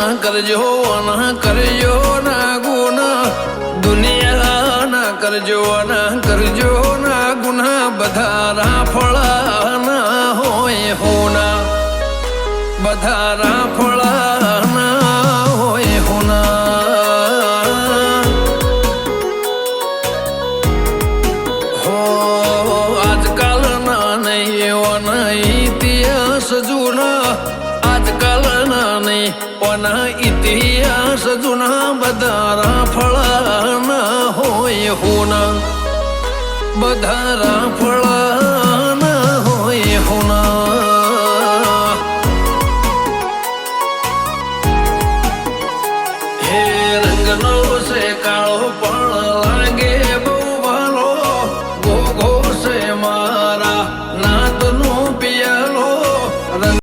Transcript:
કરજો ના કરજો, ના ગુના. દુનિયાના કરજો ના કરજો, ના ગુના. બધારા ફળા ના હોય હોના. બધારા ફળા ના હોય હોના. હો, આજકાલના નહીં એવાના ઇતિહાસ જૂના. એવાના ઇતિહાસ જૂના બધારા ફળાના હોય હોના. બધારા ફળાના હોય હોના. હે રંગનો